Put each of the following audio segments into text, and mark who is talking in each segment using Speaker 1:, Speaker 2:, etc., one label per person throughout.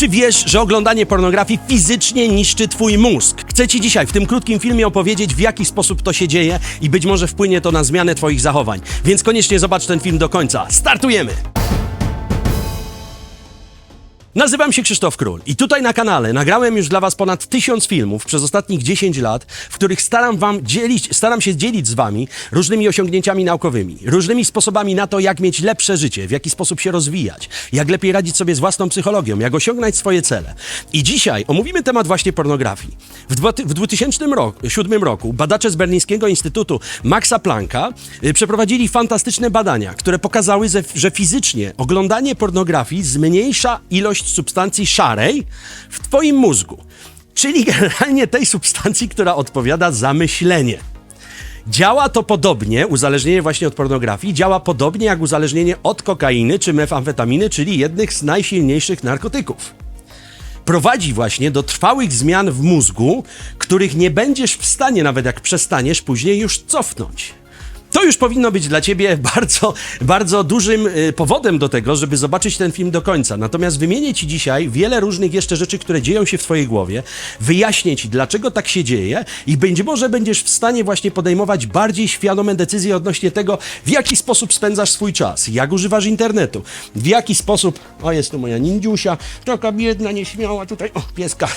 Speaker 1: Czy wiesz, że oglądanie pornografii fizycznie niszczy twój mózg? Chcę ci dzisiaj w tym krótkim filmie opowiedzieć, w jaki sposób to się dzieje i być może wpłynie to na zmianę twoich zachowań. Więc koniecznie zobacz ten film do końca. Startujemy! Nazywam się Krzysztof Król i tutaj na kanale nagrałem już dla Was ponad tysiąc filmów przez ostatnich 10 lat, w których staram, wam dzielić, staram się dzielić z Wami różnymi osiągnięciami naukowymi, różnymi sposobami na to, jak mieć lepsze życie, w jaki sposób się rozwijać, jak lepiej radzić sobie z własną psychologią, jak osiągnąć swoje cele. I dzisiaj omówimy temat właśnie pornografii. W, w 2007 roku badacze z Berlińskiego Instytutu Maxa Plancka y, przeprowadzili fantastyczne badania, które pokazały, że fizycznie oglądanie pornografii zmniejsza ilość substancji szarej w Twoim mózgu. Czyli generalnie tej substancji, która odpowiada za myślenie. Działa to podobnie, uzależnienie właśnie od pornografii, działa podobnie jak uzależnienie od kokainy czy mefamfetaminy, czyli jednych z najsilniejszych narkotyków prowadzi właśnie do trwałych zmian w mózgu, których nie będziesz w stanie, nawet jak przestaniesz, później już cofnąć. To już powinno być dla ciebie bardzo, bardzo dużym y, powodem do tego, żeby zobaczyć ten film do końca. Natomiast wymienię ci dzisiaj wiele różnych jeszcze rzeczy, które dzieją się w twojej głowie, wyjaśnię ci, dlaczego tak się dzieje i być może będziesz w stanie właśnie podejmować bardziej świadome decyzje odnośnie tego, w jaki sposób spędzasz swój czas, jak używasz internetu, w jaki sposób... O, jest tu moja nindziusia, taka biedna, nieśmiała tutaj, o, pieska,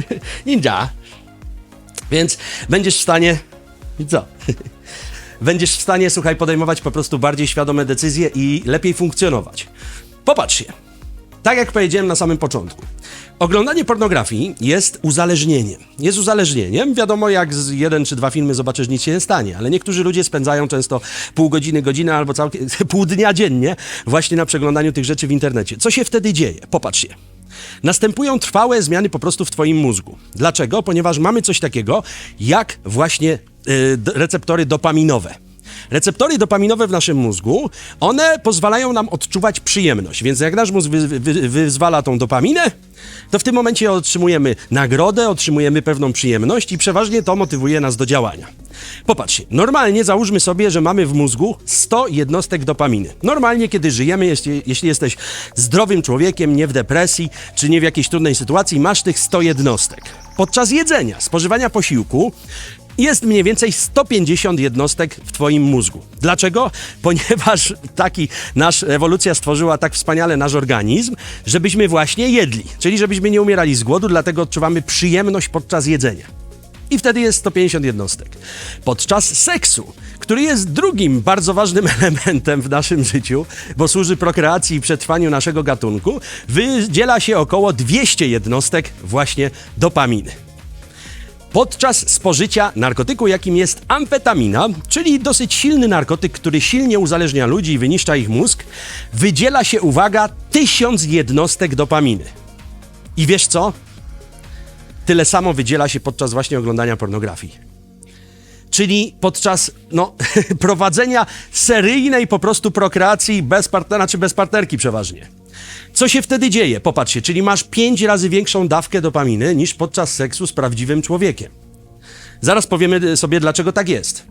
Speaker 1: ninja. Więc będziesz w stanie... I co? będziesz w stanie, słuchaj, podejmować po prostu bardziej świadome decyzje i lepiej funkcjonować. Popatrzcie. Tak jak powiedziałem na samym początku. Oglądanie pornografii jest uzależnieniem. Jest uzależnieniem. Wiadomo, jak z jeden czy dwa filmy zobaczysz, nic się nie stanie, ale niektórzy ludzie spędzają często pół godziny, godzinę albo całkiem, pół dnia dziennie właśnie na przeglądaniu tych rzeczy w internecie. Co się wtedy dzieje? Popatrzcie. Następują trwałe zmiany po prostu w Twoim mózgu. Dlaczego? Ponieważ mamy coś takiego jak właśnie y, receptory dopaminowe. Receptory dopaminowe w naszym mózgu, one pozwalają nam odczuwać przyjemność, więc jak nasz mózg wy, wy, wyzwala tą dopaminę, to w tym momencie otrzymujemy nagrodę, otrzymujemy pewną przyjemność i przeważnie to motywuje nas do działania. Popatrzcie, normalnie załóżmy sobie, że mamy w mózgu 100 jednostek dopaminy. Normalnie, kiedy żyjemy, jeśli, jeśli jesteś zdrowym człowiekiem, nie w depresji, czy nie w jakiejś trudnej sytuacji, masz tych 100 jednostek. Podczas jedzenia, spożywania posiłku, jest mniej więcej 150 jednostek w Twoim mózgu. Dlaczego? Ponieważ taki nasz ewolucja stworzyła tak wspaniale nasz organizm, żebyśmy właśnie jedli, czyli żebyśmy nie umierali z głodu, dlatego odczuwamy przyjemność podczas jedzenia. I wtedy jest 150 jednostek. Podczas seksu, który jest drugim bardzo ważnym elementem w naszym życiu, bo służy prokreacji i przetrwaniu naszego gatunku, wydziela się około 200 jednostek właśnie dopaminy podczas spożycia narkotyku, jakim jest amfetamina, czyli dosyć silny narkotyk, który silnie uzależnia ludzi i wyniszcza ich mózg, wydziela się, uwaga, tysiąc jednostek dopaminy. I wiesz co? Tyle samo wydziela się podczas właśnie oglądania pornografii. Czyli podczas no, prowadzenia seryjnej po prostu prokreacji bez partnera czy bez partnerki przeważnie. Co się wtedy dzieje? Popatrzcie, czyli masz pięć razy większą dawkę dopaminy niż podczas seksu z prawdziwym człowiekiem. Zaraz powiemy sobie, dlaczego tak jest.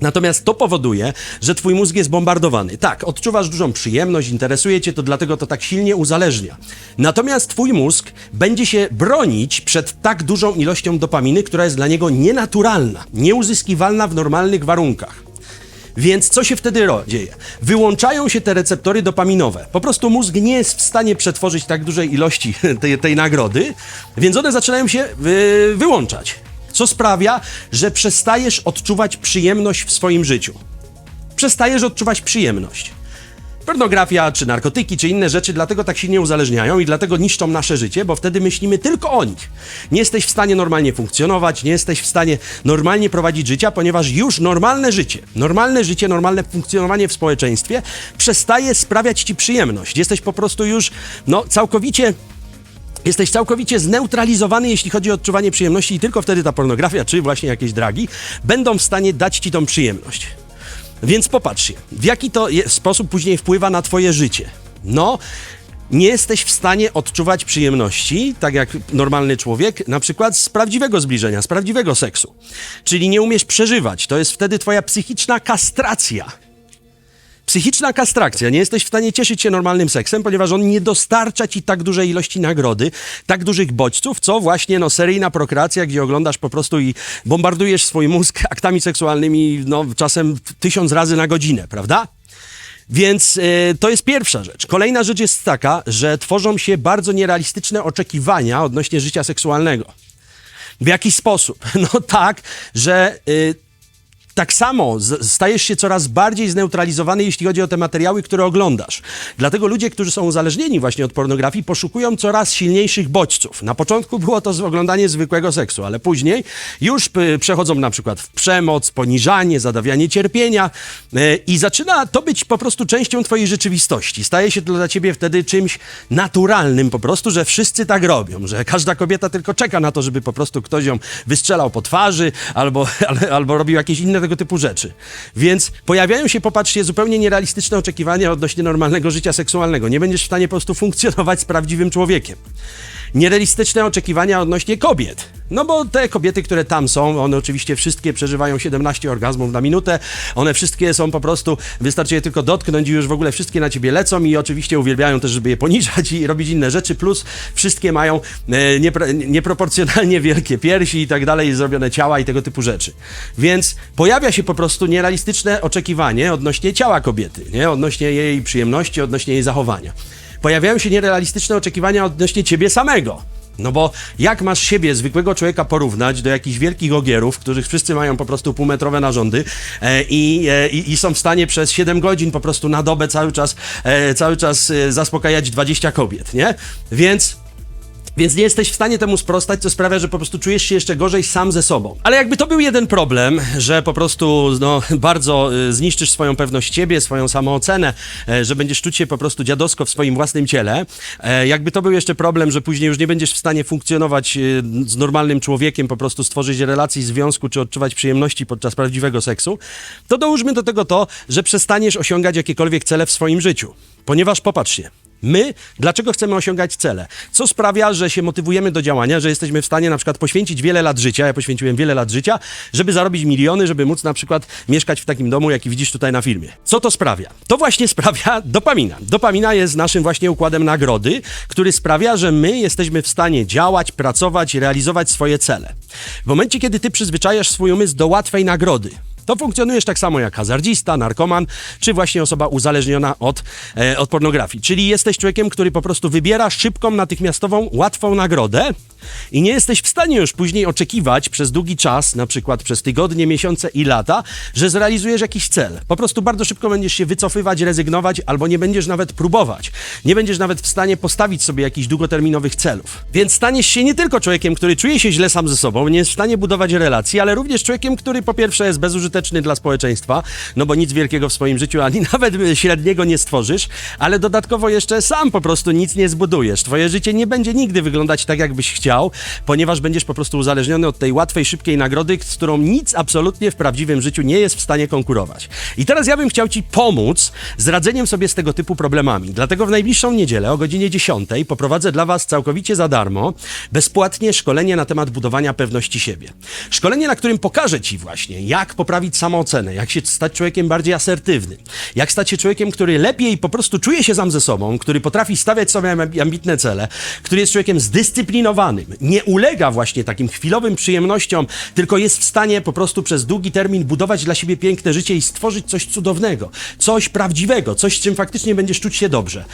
Speaker 1: Natomiast to powoduje, że twój mózg jest bombardowany. Tak, odczuwasz dużą przyjemność, interesuje cię to, dlatego to tak silnie uzależnia. Natomiast twój mózg będzie się bronić przed tak dużą ilością dopaminy, która jest dla niego nienaturalna, nieuzyskiwalna w normalnych warunkach. Więc co się wtedy dzieje? Wyłączają się te receptory dopaminowe. Po prostu mózg nie jest w stanie przetworzyć tak dużej ilości tej, tej nagrody, więc one zaczynają się wy- wyłączać. Co sprawia, że przestajesz odczuwać przyjemność w swoim życiu. Przestajesz odczuwać przyjemność. Pornografia, czy narkotyki, czy inne rzeczy dlatego tak silnie uzależniają i dlatego niszczą nasze życie, bo wtedy myślimy tylko o nich. Nie jesteś w stanie normalnie funkcjonować, nie jesteś w stanie normalnie prowadzić życia, ponieważ już normalne życie, normalne życie, normalne funkcjonowanie w społeczeństwie przestaje sprawiać ci przyjemność. Jesteś po prostu już, no, całkowicie Jesteś całkowicie zneutralizowany, jeśli chodzi o odczuwanie przyjemności, i tylko wtedy ta pornografia, czy właśnie jakieś dragi, będą w stanie dać ci tą przyjemność. Więc popatrzcie, w jaki to sposób później wpływa na Twoje życie. No, nie jesteś w stanie odczuwać przyjemności, tak jak normalny człowiek, na przykład z prawdziwego zbliżenia, z prawdziwego seksu. Czyli nie umiesz przeżywać. To jest wtedy Twoja psychiczna kastracja. Psychiczna kastrakcja. Nie jesteś w stanie cieszyć się normalnym seksem, ponieważ on nie dostarcza ci tak dużej ilości nagrody, tak dużych bodźców, co właśnie no, seryjna prokreacja, gdzie oglądasz po prostu i bombardujesz swój mózg aktami seksualnymi no, czasem tysiąc razy na godzinę, prawda? Więc e, to jest pierwsza rzecz. Kolejna rzecz jest taka, że tworzą się bardzo nierealistyczne oczekiwania odnośnie życia seksualnego. W jaki sposób? No tak, że y, tak samo stajesz się coraz bardziej zneutralizowany, jeśli chodzi o te materiały, które oglądasz. Dlatego ludzie, którzy są uzależnieni właśnie od pornografii, poszukują coraz silniejszych bodźców. Na początku było to oglądanie zwykłego seksu, ale później już y, przechodzą na przykład w przemoc, poniżanie, zadawianie cierpienia y, i zaczyna to być po prostu częścią twojej rzeczywistości. Staje się to dla ciebie wtedy czymś naturalnym po prostu, że wszyscy tak robią, że każda kobieta tylko czeka na to, żeby po prostu ktoś ją wystrzelał po twarzy albo, albo robił jakieś inne tego typu rzeczy. Więc pojawiają się, popatrzcie, zupełnie nierealistyczne oczekiwania odnośnie normalnego życia seksualnego. Nie będziesz w stanie po prostu funkcjonować z prawdziwym człowiekiem. Nierealistyczne oczekiwania odnośnie kobiet. No bo te kobiety, które tam są, one oczywiście wszystkie przeżywają 17 orgazmów na minutę. One wszystkie są po prostu, wystarczy je tylko dotknąć i już w ogóle wszystkie na ciebie lecą i oczywiście uwielbiają też, żeby je poniżać i robić inne rzeczy. Plus wszystkie mają e, niepro, nieproporcjonalnie wielkie piersi i tak dalej, zrobione ciała i tego typu rzeczy. Więc pojawia się po prostu nierealistyczne oczekiwanie odnośnie ciała kobiety, nie? odnośnie jej przyjemności, odnośnie jej zachowania. Pojawiają się nierealistyczne oczekiwania odnośnie ciebie samego. No bo jak masz siebie, zwykłego człowieka, porównać do jakichś wielkich ogierów, których wszyscy mają po prostu półmetrowe narządy e, i, e, i, są w stanie przez 7 godzin po prostu na dobę cały czas, e, cały czas e, zaspokajać 20 kobiet, nie? Więc więc nie jesteś w stanie temu sprostać, co sprawia, że po prostu czujesz się jeszcze gorzej sam ze sobą. Ale jakby to był jeden problem, że po prostu no, bardzo y, zniszczysz swoją pewność siebie, swoją samoocenę, e, że będziesz czuć się po prostu dziadowsko w swoim własnym ciele. E, jakby to był jeszcze problem, że później już nie będziesz w stanie funkcjonować y, z normalnym człowiekiem, po prostu stworzyć relacji, związku, czy odczuwać przyjemności podczas prawdziwego seksu, to dołóżmy do tego to, że przestaniesz osiągać jakiekolwiek cele w swoim życiu. Ponieważ popatrzcie, My, dlaczego chcemy osiągać cele? Co sprawia, że się motywujemy do działania, że jesteśmy w stanie na przykład poświęcić wiele lat życia, ja poświęciłem wiele lat życia, żeby zarobić miliony, żeby móc na przykład mieszkać w takim domu, jaki widzisz tutaj na filmie. Co to sprawia? To właśnie sprawia dopamina. Dopamina jest naszym właśnie układem nagrody, który sprawia, że my jesteśmy w stanie działać, pracować, realizować swoje cele. W momencie, kiedy ty przyzwyczajasz swój umysł do łatwej nagrody, to funkcjonujesz tak samo jak hazardzista, narkoman, czy właśnie osoba uzależniona od, e, od pornografii. Czyli jesteś człowiekiem, który po prostu wybiera szybką, natychmiastową, łatwą nagrodę i nie jesteś w stanie już później oczekiwać przez długi czas, na przykład przez tygodnie, miesiące i lata, że zrealizujesz jakiś cel. Po prostu bardzo szybko będziesz się wycofywać, rezygnować, albo nie będziesz nawet próbować. Nie będziesz nawet w stanie postawić sobie jakichś długoterminowych celów. Więc staniesz się nie tylko człowiekiem, który czuje się źle sam ze sobą, nie jest w stanie budować relacji, ale również człowiekiem, który po pierwsze jest bezużyteczny dla społeczeństwa, no bo nic wielkiego w swoim życiu ani nawet średniego nie stworzysz, ale dodatkowo jeszcze sam po prostu nic nie zbudujesz. Twoje życie nie będzie nigdy wyglądać tak, jakbyś chciał, ponieważ będziesz po prostu uzależniony od tej łatwej, szybkiej nagrody, z którą nic absolutnie w prawdziwym życiu nie jest w stanie konkurować. I teraz ja bym chciał Ci pomóc z radzeniem sobie z tego typu problemami. Dlatego w najbliższą niedzielę o godzinie 10 poprowadzę dla Was całkowicie za darmo bezpłatnie szkolenie na temat budowania pewności siebie. Szkolenie, na którym pokażę Ci właśnie, jak poprawić samoocenę, jak się stać człowiekiem bardziej asertywnym, jak stać się człowiekiem, który lepiej po prostu czuje się sam ze sobą, który potrafi stawiać sobie amb- ambitne cele, który jest człowiekiem zdyscyplinowanym, nie ulega właśnie takim chwilowym przyjemnościom, tylko jest w stanie po prostu przez długi termin budować dla siebie piękne życie i stworzyć coś cudownego, coś prawdziwego, coś, z czym faktycznie będziesz czuć się dobrze.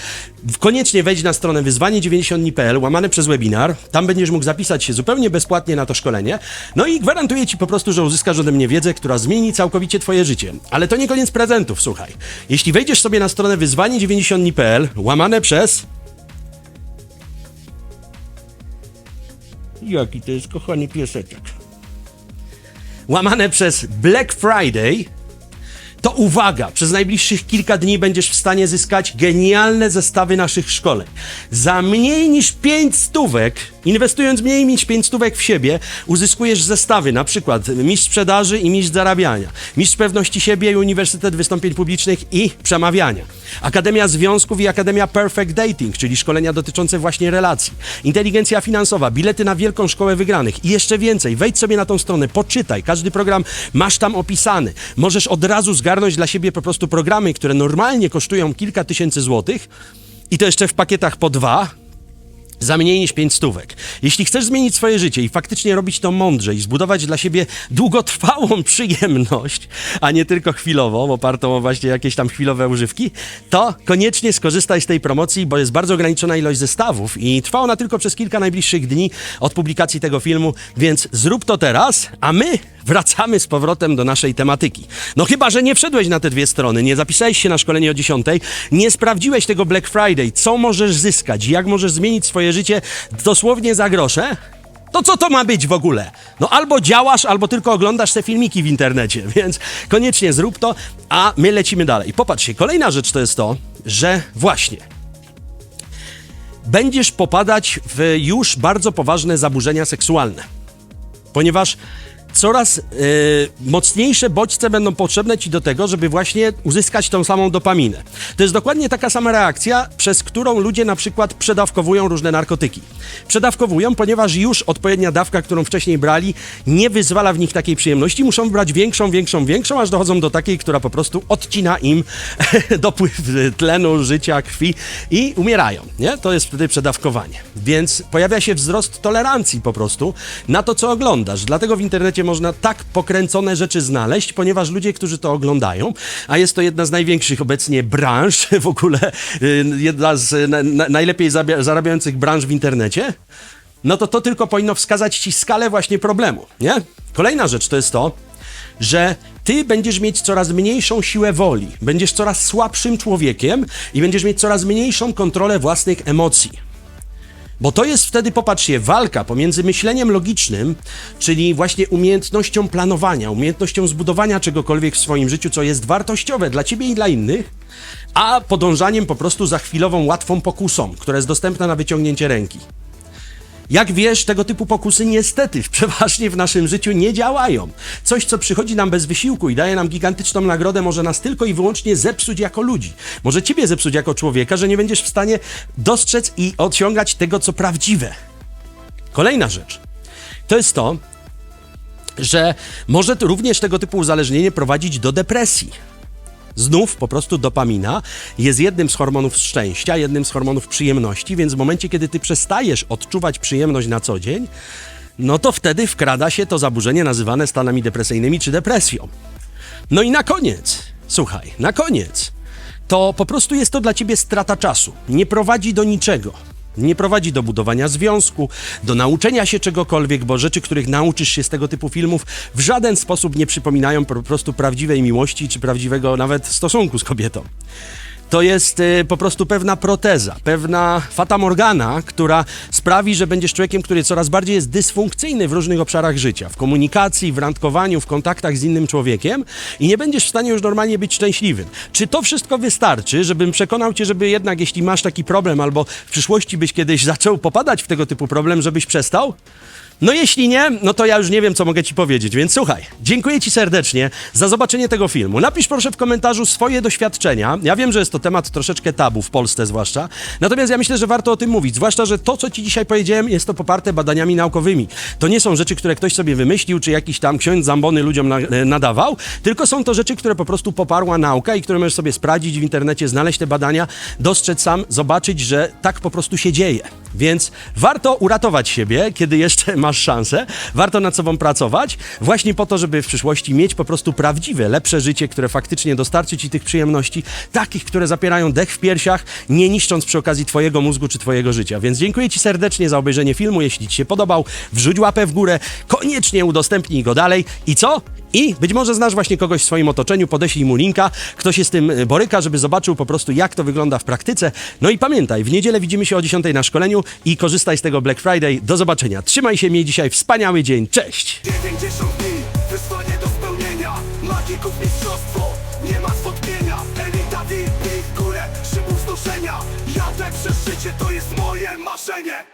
Speaker 1: Koniecznie wejdź na stronę wyzwanie90.pl, łamane przez webinar, tam będziesz mógł zapisać się zupełnie bezpłatnie na to szkolenie, no i gwarantuję Ci po prostu, że uzyskasz ode mnie wiedzę, która zmieni całkowicie Twoje życie. Ale to nie koniec prezentów, słuchaj. Jeśli wejdziesz sobie na stronę wyzwanie90.pl, łamane przez Jaki to jest kochany pieseczek. Łamane przez Black Friday, to uwaga, przez najbliższych kilka dni będziesz w stanie zyskać genialne zestawy naszych szkoleń. Za mniej niż 5 stówek, inwestując mniej niż 5 stówek w siebie, uzyskujesz zestawy, na przykład mistrz sprzedaży i mistrz zarabiania, mistrz pewności siebie i Uniwersytet Wystąpień Publicznych i przemawiania, Akademia Związków i Akademia Perfect Dating, czyli szkolenia dotyczące właśnie relacji, inteligencja finansowa, bilety na Wielką Szkołę Wygranych i jeszcze więcej. Wejdź sobie na tą stronę, poczytaj, każdy program masz tam opisany. Możesz od razu zgarnąć ogarnąć dla siebie po prostu programy, które normalnie kosztują kilka tysięcy złotych i to jeszcze w pakietach po dwa, za mniej niż 5 stówek. Jeśli chcesz zmienić swoje życie i faktycznie robić to mądrze i zbudować dla siebie długotrwałą przyjemność, a nie tylko chwilową, opartą o właśnie jakieś tam chwilowe używki, to koniecznie skorzystaj z tej promocji, bo jest bardzo ograniczona ilość zestawów i trwa ona tylko przez kilka najbliższych dni od publikacji tego filmu, więc zrób to teraz, a my wracamy z powrotem do naszej tematyki. No chyba, że nie wszedłeś na te dwie strony, nie zapisałeś się na szkolenie o 10, nie sprawdziłeś tego Black Friday, co możesz zyskać, jak możesz zmienić swoje życie dosłownie za grosze, to co to ma być w ogóle? No albo działasz, albo tylko oglądasz te filmiki w internecie, więc koniecznie zrób to, a my lecimy dalej. Popatrzcie, kolejna rzecz to jest to, że właśnie będziesz popadać w już bardzo poważne zaburzenia seksualne ponieważ coraz e, mocniejsze bodźce będą potrzebne ci do tego, żeby właśnie uzyskać tą samą dopaminę. To jest dokładnie taka sama reakcja, przez którą ludzie na przykład przedawkowują różne narkotyki. Przedawkowują, ponieważ już odpowiednia dawka, którą wcześniej brali, nie wyzwala w nich takiej przyjemności, muszą brać większą, większą, większą, aż dochodzą do takiej, która po prostu odcina im dopływ tlenu, życia, krwi i umierają. Nie? To jest wtedy przedawkowanie. Więc pojawia się wzrost tolerancji po prostu na to, co oglądasz. Dlatego w internecie można tak pokręcone rzeczy znaleźć, ponieważ ludzie, którzy to oglądają, a jest to jedna z największych obecnie branż, w ogóle y, jedna z na, na, najlepiej zarabiających branż w internecie, no to to tylko powinno wskazać ci skalę właśnie problemu, nie? Kolejna rzecz to jest to, że ty będziesz mieć coraz mniejszą siłę woli, będziesz coraz słabszym człowiekiem i będziesz mieć coraz mniejszą kontrolę własnych emocji. Bo to jest wtedy, popatrzcie, walka pomiędzy myśleniem logicznym, czyli właśnie umiejętnością planowania, umiejętnością zbudowania czegokolwiek w swoim życiu, co jest wartościowe dla ciebie i dla innych, a podążaniem po prostu za chwilową, łatwą pokusą, która jest dostępna na wyciągnięcie ręki. Jak wiesz, tego typu pokusy niestety przeważnie w naszym życiu nie działają. Coś, co przychodzi nam bez wysiłku i daje nam gigantyczną nagrodę, może nas tylko i wyłącznie zepsuć jako ludzi. Może ciebie zepsuć jako człowieka, że nie będziesz w stanie dostrzec i osiągać tego, co prawdziwe. Kolejna rzecz to jest to, że może również tego typu uzależnienie prowadzić do depresji. Znów po prostu dopamina jest jednym z hormonów szczęścia, jednym z hormonów przyjemności, więc w momencie, kiedy ty przestajesz odczuwać przyjemność na co dzień, no to wtedy wkrada się to zaburzenie nazywane stanami depresyjnymi czy depresją. No i na koniec, słuchaj, na koniec, to po prostu jest to dla ciebie strata czasu. Nie prowadzi do niczego. Nie prowadzi do budowania związku, do nauczenia się czegokolwiek, bo rzeczy, których nauczysz się z tego typu filmów, w żaden sposób nie przypominają po prostu prawdziwej miłości czy prawdziwego nawet stosunku z kobietą. To jest y, po prostu pewna proteza, pewna fata morgana, która sprawi, że będziesz człowiekiem, który coraz bardziej jest dysfunkcyjny w różnych obszarach życia, w komunikacji, w randkowaniu, w kontaktach z innym człowiekiem i nie będziesz w stanie już normalnie być szczęśliwym. Czy to wszystko wystarczy, żebym przekonał cię, żeby jednak, jeśli masz taki problem, albo w przyszłości byś kiedyś zaczął popadać w tego typu problem, żebyś przestał? No jeśli nie, no to ja już nie wiem, co mogę ci powiedzieć, więc słuchaj, dziękuję ci serdecznie za zobaczenie tego filmu. Napisz proszę w komentarzu swoje doświadczenia. Ja wiem, że jest to temat troszeczkę tabu w Polsce zwłaszcza, natomiast ja myślę, że warto o tym mówić, zwłaszcza, że to, co ci dzisiaj powiedziałem, jest to poparte badaniami naukowymi. To nie są rzeczy, które ktoś sobie wymyślił, czy jakiś tam ksiądz zambony ludziom na, e, nadawał, tylko są to rzeczy, które po prostu poparła nauka i które możesz sobie sprawdzić w internecie, znaleźć te badania, dostrzec sam, zobaczyć, że tak po prostu się dzieje. Więc warto uratować siebie, kiedy jeszcze masz szansę. Warto nad sobą pracować, właśnie po to, żeby w przyszłości mieć po prostu prawdziwe, lepsze życie, które faktycznie dostarczy ci tych przyjemności, takich, które zapierają dech w piersiach, nie niszcząc przy okazji twojego mózgu czy twojego życia. Więc dziękuję ci serdecznie za obejrzenie filmu. Jeśli ci się podobał, wrzuć łapę w górę, koniecznie udostępnij go dalej. I co? I być może znasz właśnie kogoś w swoim otoczeniu, podeślij mu linka, kto się z tym y, boryka, żeby zobaczył po prostu, jak to wygląda w praktyce. No i pamiętaj, w niedzielę widzimy się o 10 na szkoleniu i korzystaj z tego Black Friday. Do zobaczenia. Trzymaj się, miej dzisiaj wspaniały dzień. Cześć!
Speaker 2: 90 dni, wyzwanie do spełnienia Magików mistrzostwo, nie ma zwątpienia Elita VIP, górę, szybów znoszenia Jadę przez życie, to jest moje marzenie